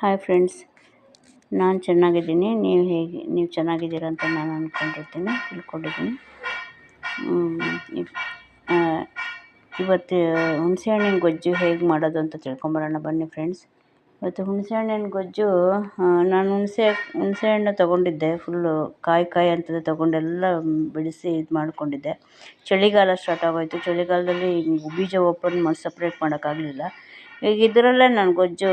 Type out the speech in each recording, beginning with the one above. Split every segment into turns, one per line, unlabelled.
Hi friends ನಾನು ಚೆನ್ನಾಗಿದ್ದೀನಿ. ನೀವು ಹೇಗೆ, ನೀವು ಚೆನ್ನಾಗಿದ್ದೀರಾ ಅಂತ ನಾನು ಅಂದ್ಕೊಂಡಿರ್ತೀನಿ ತಿಳ್ಕೊಂಡಿದ್ದೀನಿ. ಇವತ್ತು ಹುಣಸೆಹಣ್ಣಿನ ಗೊಜ್ಜು ಹೇಗೆ ಮಾಡೋದು ಅಂತ ತಿಳ್ಕೊಂಬರೋಣ ಬನ್ನಿ ಫ್ರೆಂಡ್ಸ್ ಇವತ್ತು ಹುಣಸೆಹಣ್ಣಿನ ಗೊಜ್ಜು ನಾನು ಹುಣಸೆ, ಹುಣಸೆಹಣ್ಣು ತೊಗೊಂಡಿದ್ದೆ. ಫುಲ್ಲು ಕಾಯಿ ಕಾಯಿ ಅಂತದ್ದು ತೊಗೊಂಡೆಲ್ಲ ಬಿಡಿಸಿ ಇದು ಮಾಡಿಕೊಂಡಿದ್ದೆ. ಚಳಿಗಾಲ ಸ್ಟಾರ್ಟ್ ಆಗೋಯಿತು. ಚಳಿಗಾಲದಲ್ಲಿ ಬೀಜ ಓಪನ್ ಮಾಡಿ ಸಪ್ರೇಟ್ ಮಾಡೋಕ್ಕಾಗಲಿಲ್ಲ ಈಗ ಇದರಲ್ಲೇ ನಾನು ಗೊಜ್ಜು,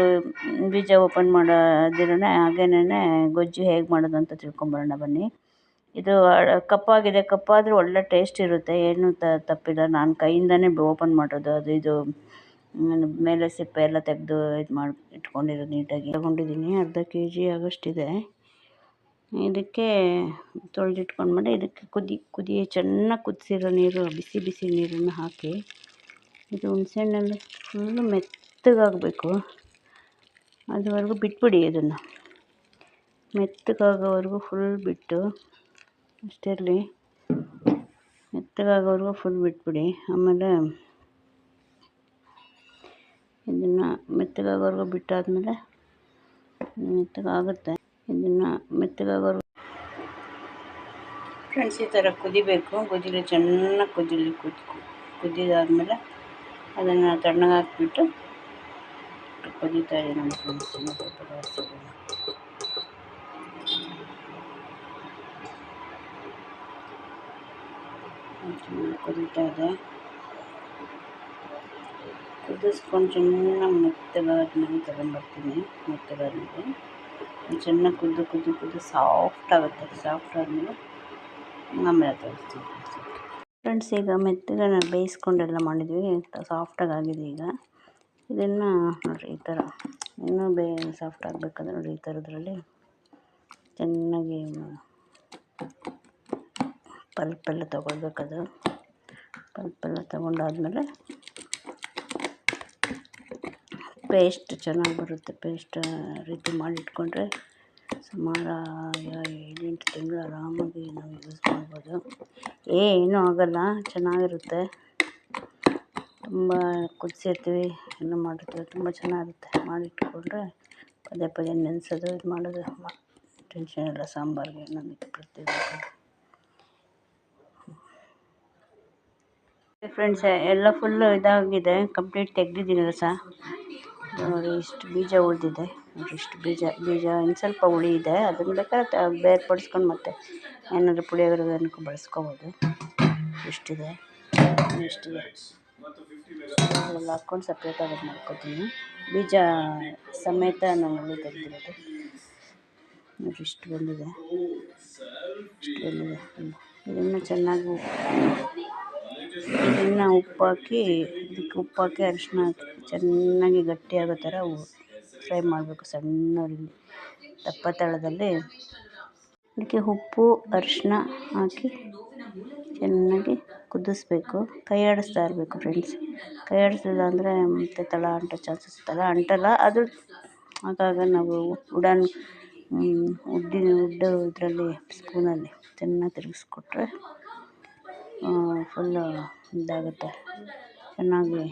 ಬೀಜ ಓಪನ್ ಮಾಡೋದಿರನೇ ಹಾಗೇನೇ ಗೊಜ್ಜು ಹೇಗೆ ಮಾಡೋದು ಅಂತ ತಿಳ್ಕೊಂಬರೋಣ ಬನ್ನಿ. ಇದು ಕಪ್ಪಾಗಿದೆ, ಕಪ್ಪಾದರೂ ಒಳ್ಳೆ ಟೇಸ್ಟ್ ಇರುತ್ತೆ, ಏನೂ ತಪ್ಪಿಲ್ಲ. ನಾನು ಕೈಯಿಂದನೇ ಓಪನ್ ಮಾಡೋದು, ಅದು ಇದು ಮೇಲೆ ಸಿಪ್ಪೆ ಎಲ್ಲ ತೆಗೆದು ಇದು ಮಾಡಿ, ಇಟ್ಕೊಂಡಿರೋದು ನೀಟಾಗಿ. ತಗೊಂಡಿದ್ದೀನಿ, ಅರ್ಧ ಕೆ ಜಿ ಆಗೋಷ್ಟಿದೆ. ಇದಕ್ಕೆ ತೊಳೆದಿಟ್ಕೊಂಡ್ಮೇಲೆ ಇದಕ್ಕೆ ಕುದಿ ಕುದಿ ಚೆನ್ನಾಗಿ ಕುದಿಸಿರೋ ನೀರು, ಬಿಸಿ ಬಿಸಿ ನೀರನ್ನು ಹಾಕಿ. ಇದು ಹುಣಸೆಹಣ್ಣೆಲ್ಲ ಫುಲ್ಲು ಮೆತ್ತಗಾಗಬೇಕು. ಅದುವರೆಗೂ ಬಿಟ್ಬಿಡಿ ಅದನ್ನು ಮೆತ್ತಗಾಗೋವರೆಗೂ ಫುಲ್ ಬಿಟ್ಟು ಅಷ್ಟಿರಲಿ ಮೆತ್ತಗಾಗೋವರೆಗೂ ಫುಲ್ ಬಿಟ್ಬಿಡಿ. ಆಮೇಲೆ ಇದನ್ನು ಮೆತ್ತಗಾಗೋವರೆಗೂ ಬಿಟ್ಟಾದಮೇಲೆ ಮೆತ್ತಗಾಗುತ್ತೆ. ಇದನ್ನು ಮೆತ್ತಗಾಗೋವರೆಗೂ ಫ್ರೆಂಡ್ಸ್ ಈ ಥರ ಕುದಿಬೇಕು. ಕುದಿಲಿ ಚೆನ್ನಾಗಿ ಕುದಿಲಿ ಕುದಿ ಕುದಿದಾದ್ಮೇಲೆ ಅದನ್ನು ತಣ್ಣಗೆ ಇದೆ ನಮ್ಮ ಫ್ರೆಂಡ್ಸ್ ಸ್ವಲ್ಪ ಚೆನ್ನಾಗಿ ಕುದೀತಾ ಇದೆ ಕುದಿಸ್ಕೊಂಡು ಚೆನ್ನಾಗಿ ಮೆತ್ತಗಾದ್ಮೇಲೆ ತಗೊಂಬರ್ತೀನಿ ಮೆತ್ತಗಾದ್ಮೇಲೆ ಚೆನ್ನಾಗಿ ಕುದ್ದು ಕುದ್ದು ಕುದ್ದು ಸಾಫ್ಟ್ ಆಗುತ್ತೆ ಸಾಫ್ಟ್ ಆದಮೇಲೆ ಆಮೇಲೆ ತೋರಿಸ್ತೀನಿ ಫ್ರೆಂಡ್ಸ್ ಈಗ ಮೆತ್ತಗೆ ನಾನು ಬೇಯಿಸ್ಕೊಂಡೆಲ್ಲ ಮಾಡಿದ್ವಿ ಸಾಫ್ಟಾಗಿ ಆಗಿದೆ ಈಗ. ಇದನ್ನು ನೋಡಿರಿ ಈ ಥರ. ಇನ್ನೂ ಬೇ ಸಾಫ್ಟ್ ಆಗಬೇಕಂದ್ರೆ ನೋಡಿ ಈ ಥರದ್ರಲ್ಲಿ ಚೆನ್ನಾಗಿ ಪಲ್ಪೆಲ್ಲ ತೊಗೊಳ್ಬೇಕದು. ಪಲ್ಪೆಲ್ಲ ತೊಗೊಂಡಾದ್ಮೇಲೆ ಪೇಸ್ಟ್ ಚೆನ್ನಾಗಿ ಬರುತ್ತೆ. ಪೇಸ್ಟ್ ರೀತಿ ಮಾಡಿಟ್ಕೊಂಡ್ರೆ ಸುಮಾರು ಏಳೆಂಟು ತಿಂಗಳು ಆರಾಮಾಗಿ ನಾವು ಯೂಸ್ ಮಾಡ್ಬೋದು. ಏನೂ ಆಗೋಲ್ಲ. ಚೆನ್ನಾಗಿರುತ್ತೆ. ತುಂಬ ಕುದಿಸಿರ್ತೀವಿ ಎಲ್ಲ ಮಾಡಿರ್ತೀವಿ ತುಂಬ ಚೆನ್ನಾಗಿರುತ್ತೆ. ಮಾಡಿಟ್ಕೊಂಡ್ರೆ ಪದೇ ಪದೇ ನೆನೆಸೋದು, ಇದು ಮಾಡೋದು. ಟೆನ್ಷನ್ ಇಲ್ಲ, ಸಾಂಬಾರಿಗೆ ನಮಗೆ ಫ್ರೆಂಡ್ಸ್ ಎಲ್ಲ ಫುಲ್ಲು ಇದಾಗಿದೆ ಕಂಪ್ಲೀಟ್ ತೆಗ್ದಿದ್ದೀನಿ ರಸ ನೋಡಿ, ಇಷ್ಟು ಬೀಜ ಉಳಿದಿದೆ. ನೋಡಿ, ಇಷ್ಟು ಬೀಜ ಬೀಜ ಇನ್ನು ಸ್ವಲ್ಪ ಉಳಿಯಿದೆ. ಅದನ್ನು ಬೇಕಾದ್ರೆ ಬೇರ್ಪಡಿಸ್ಕೊಂಡು ಮತ್ತೆ ಏನಾದರೂ ಪುಳಿಯೋಗರೆ ಬಳಸ್ಕೊಬೋದು. ಇಷ್ಟಿದೆ ಇಷ್ಟಿದೆ. ಎಲ್ಲ ಹಾಕ್ಕೊಂಡು ಸಪ್ರೇಟಾಗಿ ಅದು ಮಾಡ್ಕೊತೀನಿ. ಬೀಜ ಸಮೇತ ನಾನು ತೆಗೆದಿರೋದು. ನೋಡಿ ಇಷ್ಟು ಬಂದಿದೆ. ಇಷ್ಟು ಬಂದಿದೆ. ಇದನ್ನು ಚೆನ್ನಾಗಿ ಇದನ್ನು ಉಪ್ಪು ಹಾಕಿ, ಇದಕ್ಕೆ ಉಪ್ಪು ಹಾಕಿ ಅರಿಶಿನ ಹಾಕಿ, ಚೆನ್ನಾಗಿ ಗಟ್ಟಿಯಾಗೋ ಥರ ಫ್ರೈ ಮಾಡಬೇಕು ಸಣ್ಣ ದಪ್ಪ ತಳದಲ್ಲಿ. ಅದಕ್ಕೆ ಉಪ್ಪು ಅರಿಶಿನ ಹಾಕಿ ಚೆನ್ನಾಗಿ ಕುದಿಸ್ಬೇಕು. ಕೈ ಆಡಿಸ್ತಾ ಇರಬೇಕು ಫ್ರೆಂಡ್ಸ್ ಕೈ ಆಡಿಸ್ಲಿಲ್ಲ ಅಂದರೆ ಮತ್ತೆ ತಳ ಅಂಟೋ ಚಾನ್ಸಸ್ ತಳ ಅಂಟೋಲ್ಲ, ಅದು ಆಗಾಗ ನಾವು ಉಡನ್ ಉಡ್ಡಿನ ಉಡ್ಡು ಇದರಲ್ಲಿ ಸ್ಪೂನಲ್ಲಿ ಚೆನ್ನಾಗಿ ತಿರುಗಿಸ್ಕೊಟ್ರೆ ಫುಲ್ಲು ಇದಾಗುತ್ತೆ. ಚೆನ್ನಾಗಿ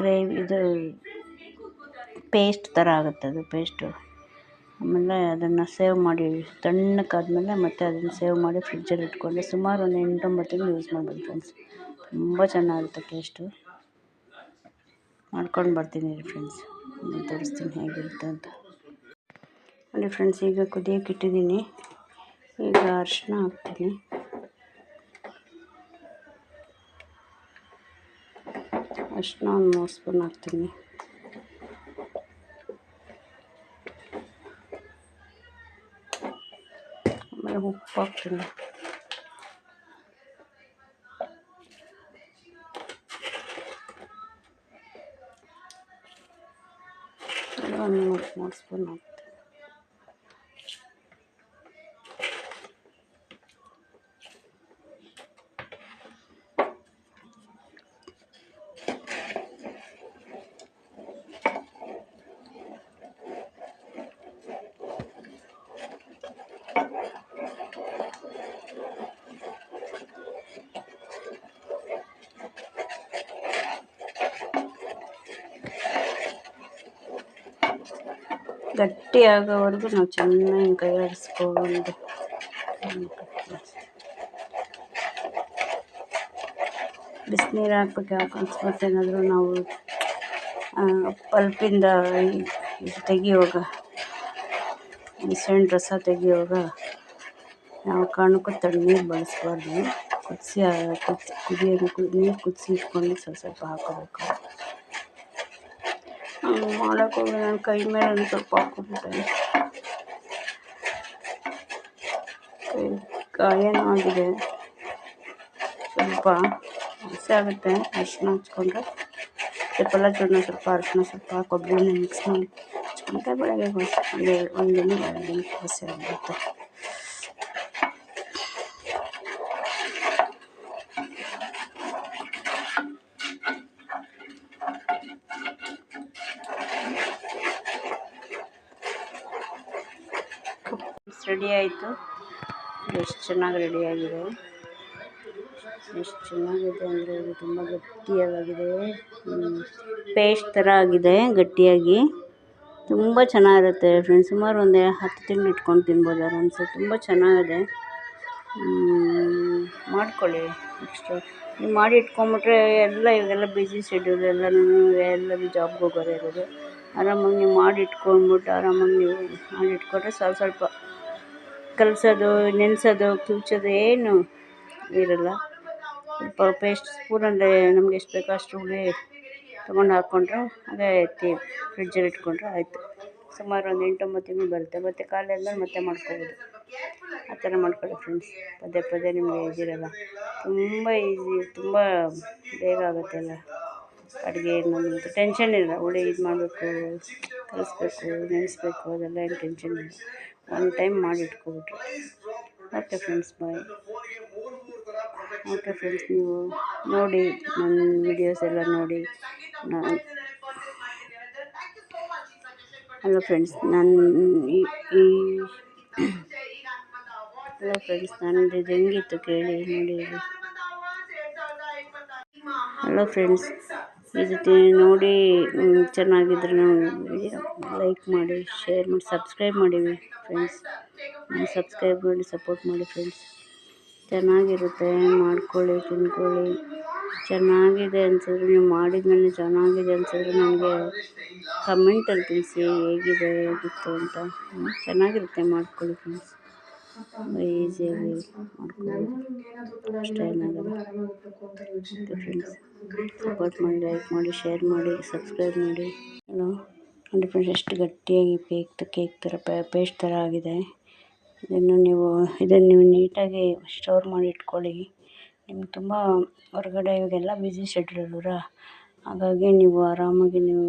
ಗ್ರೇವಿ ಇದು ಪೇಸ್ಟ್ ಥರ ಆಗುತ್ತೆ ಅದು ಪೇಸ್ಟು ಆಮೇಲೆ ಅದನ್ನು ಸೇವ್ ಮಾಡಿ ತಣ್ಣಕ್ಕಾದ್ಮೇಲೆ ಮತ್ತೆ ಅದನ್ನು ಸೇವ್ ಮಾಡಿ ಫ್ರಿಜ್ಜಲ್ಲಿ ಇಟ್ಕೊಂಡ್ರೆ ಸುಮಾರು ಒಂದು ಎಂಟೊಂಬತ್ತು ತಿಂಗಳು ಯೂಸ್ ಮಾಡ್ಬೋದು ಫ್ರೆಂಡ್ಸ್ ತುಂಬ ಚೆನ್ನಾಗಿರುತ್ತೆ ಟೇಸ್ಟು ಮಾಡ್ಕೊಂಡು ಬರ್ತೀನಿ ರೀ ಫ್ರೆಂಡ್ಸ್ ತೋರಿಸ್ತೀನಿ ಹೇಗಿರುತ್ತೆ ಅಂತ. ಅಲ್ಲಿ ಫ್ರೆಂಡ್ಸ್ ಈಗ ಕುದಿಯೋಕೆ ಇಟ್ಟಿದ್ದೀನಿ. ಈಗ ಅರಿಶಿನ ಹಾಕ್ತೀನಿ. ಅರಿಶಿನ ಒಂದು ಮೂರು ಸ್ಪೂನ್ ಹಾಕ್ತೀನಿ. ಆಮೇಲೆ ಉಪ್ಪು ಹಾಕ್ತೀನಿ ಒಂದು ಮೂರು ಗಟ್ಟಿ ಆಗೋವರೆಗೂ ನಾವು ಚೆನ್ನಾಗಿ ಕೈ ಆಡಿಸ್ಕೊಂಡು ಬಿಸಿನೀರು ಹಾಕ್ಬೇಕು ಯಾಕೆ ಅಕಸ್ಮಾತ್ ಏನಾದರೂ ನಾವು ಪಲ್ಪಿಂದ ತೆಗಿಯುವಾಗ ಬಿಸಿಹಣ್ಣು ರಸ ತೆಗಿಯುವಾಗ ಯಾವ ಕಾರಣಕ್ಕೂ ತಣ್ಣೀರು ಬಳಸ್ಬಾರ್ದು. ಕುದಿಸಿ, ಕುದಿ ಕುದಿಯೋದು ನೀರು ಕುದಿಸಿ ಇಟ್ಕೊಂಡು ಸ್ವಲ್ಪ ಸ್ವಲ್ಪ ಹಾಕೋಬೇಕು ಮಾಡೋಕ್ಕೋಗಿ ನಾನು ಕೈ ಮೇಲೆ ಒಂದು ಸ್ವಲ್ಪ ಹಾಕ್ಕೊಬಿಟ್ಟೆ ಕೈ ಗಾಯನೂ ಆಗಿದೆ ಸ್ವಲ್ಪ ಹಸಿ ಆಗುತ್ತೆ ಅರಿಶಿನ ಹಚ್ಕೊಂಡ್ರೆ ಪಲ್ಲ ಚೂರ್ಣ ಸ್ವಲ್ಪ ಅರಿಶಿನ ಸ್ವಲ್ಪ ಕೊಬ್ಬರಿ ಮಿಕ್ಸ್ ಮಾಡಿ ಹಚ್ಕೊಂಡ್ರೆ ಬೆಳಗ್ಗೆ ಒಂದು ಒಂದು ದಿನ ಎರಡು ದಿನ ಹಸಿ ಆಗಿರುತ್ತೆ ರೆಡಿ ಆಯಿತು. ಎಷ್ಟು ಚೆನ್ನಾಗಿ ರೆಡಿಯಾಗಿದೆ ಎಷ್ಟು ಚೆನ್ನಾಗಿದೆ ಅಂದರೆ ಇದು ತುಂಬ ಗಟ್ಟಿಯಾಗಿದೆ. ಪೇಸ್ಟ್ ಥರ ಆಗಿದೆ ಗಟ್ಟಿಯಾಗಿ. ತುಂಬ ಚೆನ್ನಾಗಿರುತ್ತೆ ಫ್ರೆಂಡ್ಸ್ ಸುಮಾರು ಒಂದು ಹತ್ತು ತಿಂಗಳು ಇಟ್ಕೊಂಡು ತಿನ್ಬೋದು ಆರಾಮ್ಸೆ. ತುಂಬ ಚೆನ್ನಾಗಿದೆ. ಮಾಡ್ಕೊಳ್ಳಿ ನೆಕ್ಸ್ಟು ನೀವು ಮಾಡಿ ಇಟ್ಕೊಂಬಿಟ್ರೆ ಎಲ್ಲ ಇವಾಗೆಲ್ಲ ಬ್ಯುಸಿ ಶೆಡ್ಯೂಲ್ ಎಲ್ಲನೂ ಎಲ್ಲರೂ ಜಾಬ್ಗೆ ಹೋಗೋರು ಇರೋದು. ಆರಾಮಾಗಿ ನೀವು ಮಾಡಿ ಇಟ್ಕೊಂಬಿಟ್ಟು ಆರಾಮಾಗಿ ನೀವು ಮಾಡಿ ಇಟ್ಕೊಂಡ್ರೆ ಸ್ವಲ್ಪ ಸ್ವಲ್ಪ ಕಲಸೋದು, ನೆನೆಸೋದು ಕಿವುಚೋದು ಏನು ಇರೋಲ್ಲ. ಸ್ವಲ್ಪ ಪೇಸ್ಟ್ ಸ್ಪೂನಲ್ಲಿ ನಮ್ಗೆ ಎಷ್ಟು ಬೇಕೋ ಅಷ್ಟು ಹುಳಿ ತೊಗೊಂಡು ಹಾಕ್ಕೊಂಡ್ರೆ ಅದೇ ಎತ್ತಿ ಫ್ರಿಜ್ಜಲ್ಲಿ ಇಟ್ಕೊಂಡ್ರೆ, ಆಯಿತು. ಸುಮಾರು ಒಂದು ಎಂಟು ಒಂಬತ್ತು ತಿಂಗಳು ಬರುತ್ತೆ. ಮತ್ತು ಖಾಲಿ ಆದ್ಮೇಲೆ ಮತ್ತೆ ಮಾಡ್ಕೊಬೋದು. ಆ ಥರ ಮಾಡ್ಕೊಳ್ಳಿ ಫ್ರೆಂಡ್ಸ್ ಪದೇ ಪದೇ ನಿಮಗೆ ಇದಿರಲ್ಲ ತುಂಬ ಈಸಿ ತುಂಬ ಬೇಗ ಆಗುತ್ತೆ ಎಲ್ಲ. ಅಡುಗೆ ಅನ್ನೋದು ಟೆನ್ಷನ್ ಇಲ್ಲ. ಹುಳಿ ಇದು ಮಾಡಬೇಕು ಕಲಿಸ್ಬೇಕು, ನೆನೆಸ್ಬೇಕು, ಅದೆಲ್ಲ ಏನು ಟೆನ್ಷನ್ ಇಲ್ಲ. ಒನ್ ಟೈಮ್ ಮಾಡಿ ಇಟ್ಕೊಬಿಟ್ರೆ okay friends bye okay friends ನೀವು ನೋಡಿ ನನ್ನ ವಿಡಿಯೋಸ್ ಎಲ್ಲ ನೋಡಿ. ಹಲೋ ಫ್ರೆಂಡ್ಸ್ ನಾನು ಈ ಈ ಹಲೋ ಫ್ರೆಂಡ್ಸ್ ನನ್ನದು ಇದು ಹೆಂಗಿತ್ತು ಕೇಳಿ, ನೋಡಿ. ಹಲೋ ಫ್ರೆಂಡ್ಸ್ ಇದು ನೋಡಿ ಚೆನ್ನಾಗಿದ್ರೆ ಲೈಕ್ ಮಾಡಿ ಶೇರ್ ಮಾಡಿ ಸಬ್ಸ್ಕ್ರೈಬ್ ಮಾಡಿ ಫ್ರೆಂಡ್ಸ್ ಸಬ್ಸ್ಕ್ರೈಬ್ ಮಾಡಿ ಸಪೋರ್ಟ್ ಮಾಡಿ ಫ್ರೆಂಡ್ಸ್ ಚೆನ್ನಾಗಿರುತ್ತೆ, ಮಾಡ್ಕೊಳ್ಳಿ, ತಿನ್ಕೊಳ್ಳಿ. ಚೆನ್ನಾಗಿದೆ ಅನ್ಸಿದ್ರೆ ನೀವು ಮಾಡಿದ್ಮೇಲೆ ಚೆನ್ನಾಗಿದೆ ಅನ್ಸಿದ್ರೆ ನನಗೆ ಕಮೆಂಟಲ್ಲಿ ತಿಳಿಸಿ ಹೇಗಿದೆ, ಹೇಗಿತ್ತು ಅಂತ. ಚೆನ್ನಾಗಿರುತ್ತೆ, ಮಾಡ್ಕೊಳ್ಳಿ ಫ್ರೆಂಡ್ಸ್ ಈಸಿಯಾಗಿ ಮಾಡ್ಕೊಳ್ಳಿ ಅಷ್ಟೇನಾಗಲ್ಲ ಓಕೆ ಫ್ರೆಂಡ್ಸ್ ಸಪೋರ್ಟ್ ಮಾಡಿ ಲೈಕ್ ಮಾಡಿ ಶೇರ್ ಮಾಡಿ ಸಬ್ಸ್ಕ್ರೈಬ್ ಮಾಡಿ. ಹಲೋ ನೋಡಿ ಫ್ರೆಂಡ್ಸ್ ಎಷ್ಟು ಗಟ್ಟಿಯಾಗಿ ಕೇಕ್ ಕೇಕ್ ಥರ ಪೇಸ್ಟ್ ಥರ ಆಗಿದೆ. ಇದನ್ನು ನೀವು ಇದನ್ನು ನೀವು ನೀಟಾಗಿ ಸ್ಟೋರ್ ಮಾಡಿ ಇಟ್ಕೊಳ್ಳಿ. ನಿಮ್ಗೆ ತುಂಬ ಹೊರಗಡೆ ಇವಾಗೆಲ್ಲ ಬ್ಯುಸಿ ಶೆಡ್ಯೂಲ್ ಅಲ್ವರಾ? ಹಾಗಾಗಿ ನೀವು ಆರಾಮಾಗಿ ನೀವು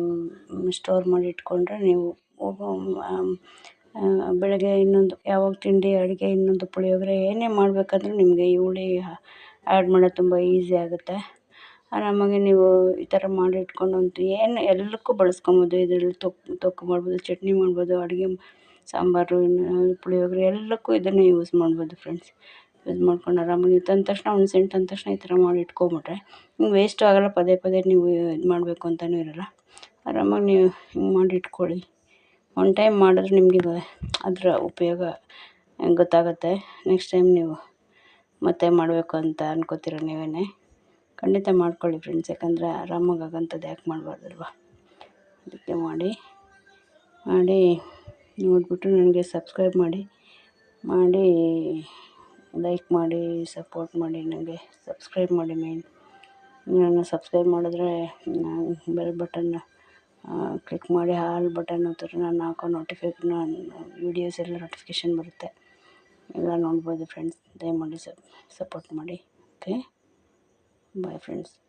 ಸ್ಟೋರ್ ಮಾಡಿ ಇಟ್ಕೊಂಡ್ರೆ ನೀವು ಬೆಳಗ್ಗೆ ಇನ್ನೊಂದು, ಯಾವಾಗ ತಿಂಡಿ, ಅಡುಗೆ, ಇನ್ನೊಂದು ಪುಳಿಯೋಗರೆ ಏನೇ ಮಾಡಬೇಕಂದ್ರೂ ನಿಮಗೆ ಈ ಹುಳಿ ಆ್ಯಡ್ ಮಾಡೋದು ತುಂಬ ಈಸಿ ಆಗುತ್ತೆ. ಆರಾಮಾಗಿ ನೀವು ಈ ಥರ ಮಾಡಿ ಇಟ್ಕೊಂಡು ಒಂದು ಏನು ಎಲ್ಲಕ್ಕೂ ಬಳಸ್ಕೊಬೋದು. ಇದರಲ್ಲಿ ತೊಕ್ಕು ತೊಕ್ಕು ಮಾಡ್ಬೋದು, ಚಟ್ನಿ ಮಾಡ್ಬೋದು, ಅಡುಗೆ ಸಾಂಬಾರು ಪುಳಿಯೋಗರೆ ಎಲ್ಲಕ್ಕೂ ಇದನ್ನೇ ಯೂಸ್ ಮಾಡ್ಬೋದು ಫ್ರೆಂಡ್ಸ್ ಯೂಸ್ ಮಾಡ್ಕೊಂಡು ಆರಾಮಾಗಿ ತಂದ ತಕ್ಷಣ ಹುಣ್ಸೆಹಣ್ಣು ತಂದ ತಕ್ಷಣ ಈ ಥರ ಮಾಡಿ ಇಟ್ಕೊಂಬಿಟ್ರೆ ಹಿಂಗೆ ವೇಸ್ಟು ಆಗೋಲ್ಲ, ಪದೇ ಪದೇ ನೀವು ಇದು ಮಾಡಬೇಕು ಅಂತಲೂ ಇರೋಲ್ಲ. ಆರಾಮಾಗಿ ನೀವು ಹಿಂಗೆ ಮಾಡಿ ಇಟ್ಕೊಳ್ಳಿ. ಒನ್ ಟೈಮ್ ಮಾಡಿದ್ರೆ ನಿಮಗೆ ಅದರ ಉಪಯೋಗ ಗೊತ್ತಾಗುತ್ತೆ. ನೆಕ್ಸ್ಟ್ ಟೈಮ್ ನೀವು ಮತ್ತೆ ಮಾಡಬೇಕು ಅಂತ ಅನ್ಕೋತೀರ ನೀವೇ ಖಂಡಿತ ಮಾಡ್ಕೊಳ್ಳಿ ಫ್ರೆಂಡ್ಸ್ ಯಾಕಂದರೆ ಆರಾಮಾಗಿ ಆಗೋಂಥದ್ದು ಯಾಕೆ ಮಾಡಬಾರ್ದಲ್ವ? ಅದಕ್ಕೆ ಮಾಡಿ ಮಾಡಿ ನೋಡಿಬಿಟ್ಟು ನನಗೆ ಸಬ್ಸ್ಕ್ರೈಬ್ ಮಾಡಿ ಮಾಡಿ ಲೈಕ್ ಮಾಡಿ ಸಪೋರ್ಟ್ ಮಾಡಿ, ನನಗೆ ಸಬ್ಸ್ಕ್ರೈಬ್ ಮಾಡಿ ಮೇನ್ ನಾನು ಸಬ್ಸ್ಕ್ರೈಬ್ ಮಾಡಿದ್ರೆ ಬೆಲ್ ಬಟನ್ನ ಕ್ಲಿಕ್ ಮಾಡಿ ಆಲ್ ಬಟನ್ ಒತ್ತಿದ್ರೆ ನಾನು ಹಾಕೋ ನಾನು ವೀಡಿಯೋಸ್ ಎಲ್ಲ ನೋಟಿಫಿಕೇಷನ್ ಬರುತ್ತೆ. ಎಲ್ಲ ನೋಡ್ಬೋದು ಫ್ರೆಂಡ್ಸ್ ದಯಮಾಡಿ ಸಪೋರ್ಟ್ ಮಾಡಿ. Okay bye friends